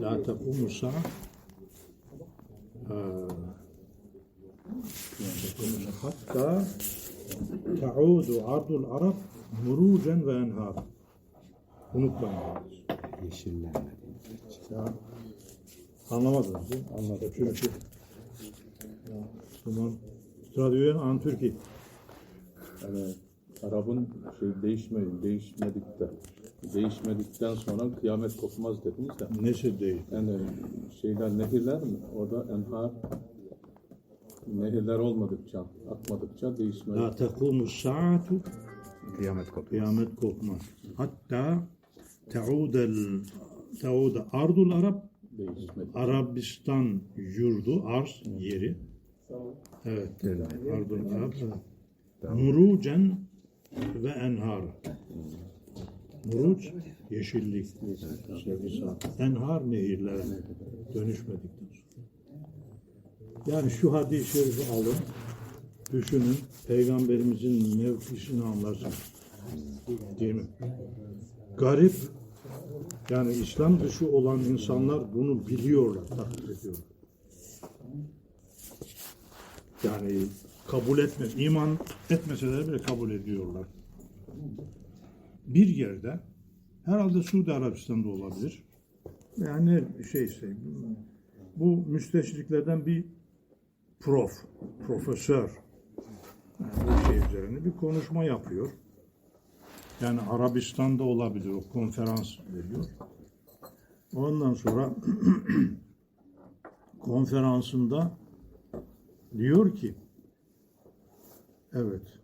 La taqumu sa'a e, hatta ta'udu ardul araf murucen ve enhar. Unutmayın. Yeşillenme. Anlamadınız değil mi? Anladım. Çünkü Zaman Radyo'ya an Türkiye. Yani Arap'ın şey değişmedi, değişmedik de değişmedikten sonra kıyamet kopmaz dediniz de. Nesi değil. Yani şeyler, nehirler mi? Orada enhar, nehirler olmadıkça, akmadıkça değişmez. La tekumu saatu Kıyamet kopuyor. kıyamet kopmaz. Hatta teudel teude ardul Arab Değişmedi. Arabistan yurdu, arz yeri. Evet. Ardul Arab. Murucen ve enhar. Muruc yeşillik. sevgili saat. Enhar nehirler dönüşmedikten sonra. Yani şu hadis-i şerifi alın, düşünün, peygamberimizin mevkisini anlarsınız. Değil mi? Garip, yani İslam dışı olan insanlar bunu biliyorlar, takdir ediyorlar. Yani kabul etme, iman etmeseler bile kabul ediyorlar. Bir yerde, herhalde Suudi Arabistan'da olabilir. Yani şeyse, bu müsteşriklerden bir prof, profesör yani bu şey üzerine bir konuşma yapıyor. Yani Arabistan'da olabilir, o konferans veriyor. Ondan sonra konferansında diyor ki evet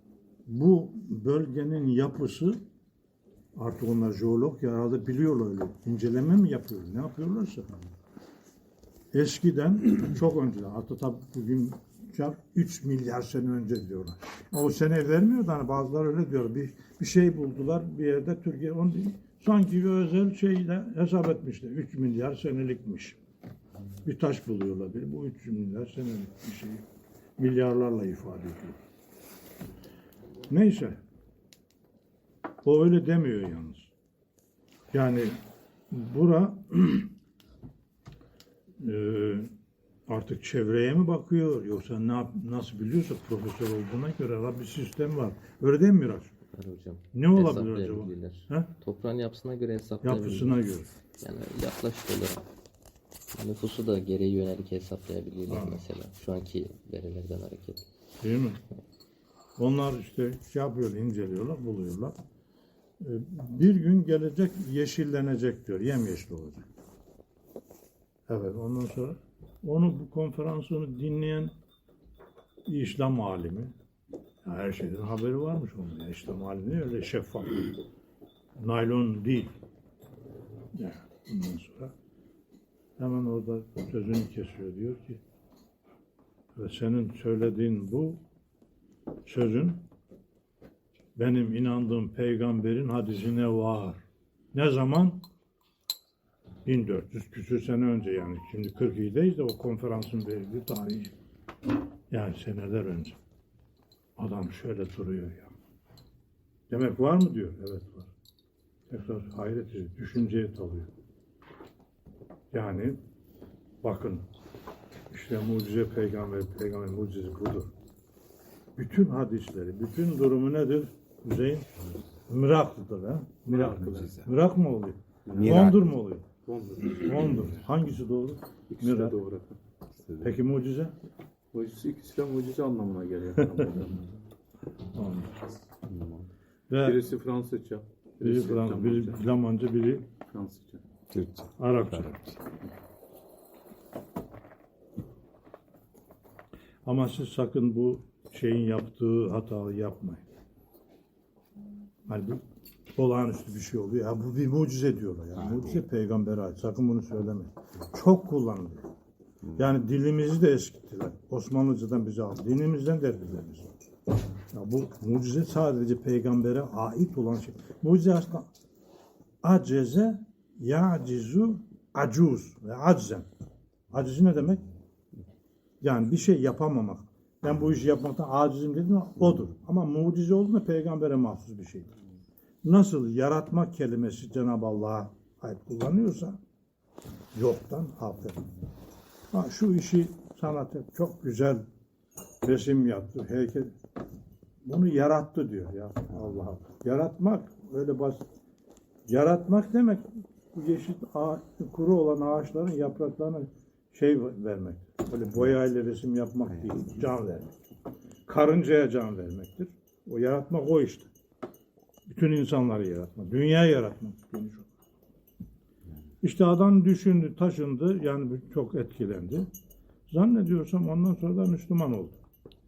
bu bölgenin yapısı artık onlar jeolog ya herhalde biliyorlar öyle. İnceleme mi yapıyor? Ne yapıyorlarsa. Eskiden çok önceden hatta tabii bugün çarp 3 milyar sene önce diyorlar. O sene vermiyor da hani bazıları öyle diyor. Bir, bir şey buldular bir yerde Türkiye onu sanki bir özel şeyle hesap etmişler. 3 milyar senelikmiş. Bir taş buluyorlar bir. Bu 3 milyar senelik bir şey. Milyarlarla ifade ediyor. Neyse. O öyle demiyor yalnız. Yani bura eee, artık çevreye mi bakıyor yoksa ne yap- nasıl biliyorsa profesör olduğuna göre var bir sistem var. Öyle değil mi Miraç? Var hocam. Ne olabilir acaba? He? Toprağın yapısına göre hesaplayabilirler. Yapısına göre. Yani yaklaşık olarak nüfusu da gereği yönelik hesaplayabilirler Ha. mesela. Şu anki verilerden hareket. Değil mi? Onlar işte şey yapıyor, inceliyorlar, buluyorlar. Bir gün gelecek, yeşillenecek diyor, yemyeşil olacak. Evet, ondan sonra onu bu konferansını dinleyen bir İslam alimi, her şeyden haberi varmış onun. Ya. İslam alimi öyle şeffaf, naylon değil. Ya, ondan sonra hemen orada sözünü kesiyor diyor ki ve senin söylediğin bu sözün benim inandığım peygamberin hadisine var. Ne zaman? 1400 küsür sene önce yani. Şimdi 42'deyiz de o konferansın verildiği tarih. Yani seneler önce. Adam şöyle duruyor ya. Demek var mı diyor. Evet var. Tekrar hayret ediyor. Düşünceye dalıyor. Yani bakın işte mucize peygamber, peygamber mucizesi budur. Bütün hadisleri, bütün durumu nedir? Hüseyin? Mıraklıdır ha? Mıraklı. Mırak mı oluyor? Mirak. Ondur mu oluyor? Ondur. Ondur. Hangisi doğru? İkisi de Mırak. doğru. Peki mucize? Mucize ikisi de mucize anlamına geliyor. Ve birisi Fransızca. biri Fransız, biri Flamanca. Biri Fransızca. Türkçe. Arapça. Ama siz sakın bu şeyin yaptığı hatalı yapmayın. Hani bu olağanüstü bir şey oluyor. Ya bu bir mucize diyorlar. Yani mucize peygambere ait. Sakın bunu söylemeyin. Çok kullanılıyor. Yani dilimizi de eskittiler. Osmanlıcadan bize aldı. Dinimizden derdiler bizi. Ya bu mucize sadece peygambere ait olan şey. Mucize aslında aceze yacizu acuz ve aczem. Aciz ne demek? Yani bir şey yapamamak. Ben bu işi yapmaktan acizim dedim odur. Ama mucize olduğunda peygambere mahsus bir şeydir. Nasıl yaratmak kelimesi Cenab-ı Allah'a ayıp kullanıyorsa yoktan aferin. Ha, şu işi sanat et, çok güzel resim yaptı, heykel. Bunu yarattı diyor ya Allah. Yaratmak öyle basit. Yaratmak demek bu yeşil ağa- kuru olan ağaçların yapraklarına şey vermek. Böyle boyayla resim yapmak değil, can vermek. Karıncaya can vermektir. O yaratmak o işte. Bütün insanları yaratmak, dünya yaratmak. İşte adam düşündü, taşındı, yani çok etkilendi. Zannediyorsam ondan sonra da Müslüman oldu.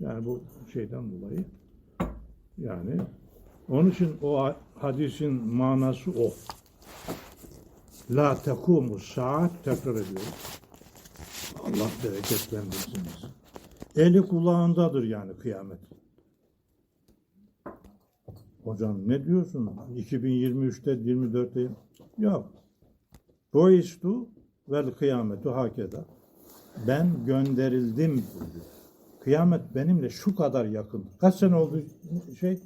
Yani bu şeyden dolayı. Yani onun için o hadisin manası o. La tekumu saat tekrar ediyorum. Allah bereketlendirsin. Eli kulağındadır yani kıyamet. Hocam ne diyorsun? 2023'te 24'te yok. Boistu vel kıyametu hakeda. Ben gönderildim buyuruyor. Kıyamet benimle şu kadar yakın. Kaç sene oldu şey?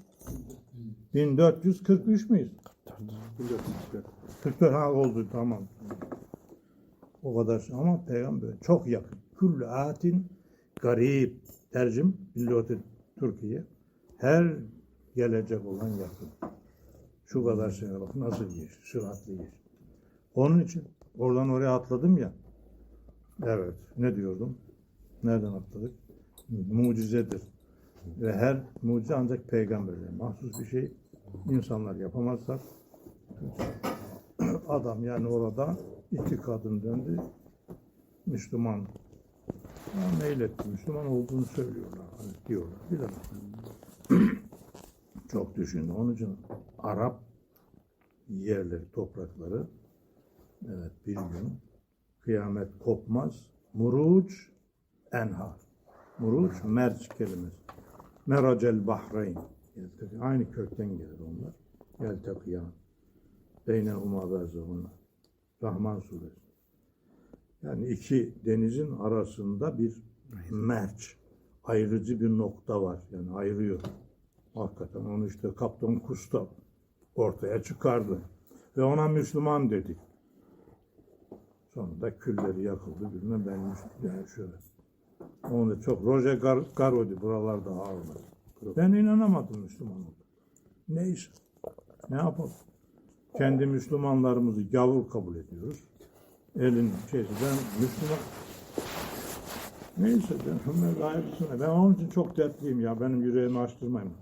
1443 müyüz? 44 ha oldu tamam. O kadar ama peygamber çok yakın. Küllü atin garip tercüm billoti Türkiye. Her gelecek olan yakın. Şu kadar sene bak nasıl geç, süratli geç. Onun için oradan oraya atladım ya. Evet. Ne diyordum? Nereden atladık? Mucizedir. Ve her mucize ancak peygamberlere mahsus bir şey. İnsanlar yapamazlar. Adam yani orada iki kadın döndü. Müslüman. Ya meyletti. Müslüman olduğunu söylüyorlar. Hani diyorlar. Bilemem. Çok düşündü. Onun için Arap yerleri, toprakları evet bir gün kıyamet kopmaz. Muruç enhar. Muruç merc kelimesi. Meracel bahreyn. Aynı kökten gelir onlar. Yeltekiyan. Beynehuma berzehunna. Rahman suresi. Yani iki denizin arasında bir merç. Ayrıcı bir nokta var. Yani ayırıyor. Hakikaten onu işte Kaptan Kustav ortaya çıkardı. Ve ona Müslüman dedi. Sonunda külleri yakıldı bilmem ben Müslüman yani şöyle. Onu da çok Roger Gar Garodi buralarda ağırladı. Ben inanamadım Müslüman oldu. Neyse. Ne yapalım? Kendi Müslümanlarımızı gavur kabul ediyoruz. Elin şeysi Müslüman. Neyse ben Ömer. Ben onun için çok dertliyim ya. Benim yüreğimi açtırmayın.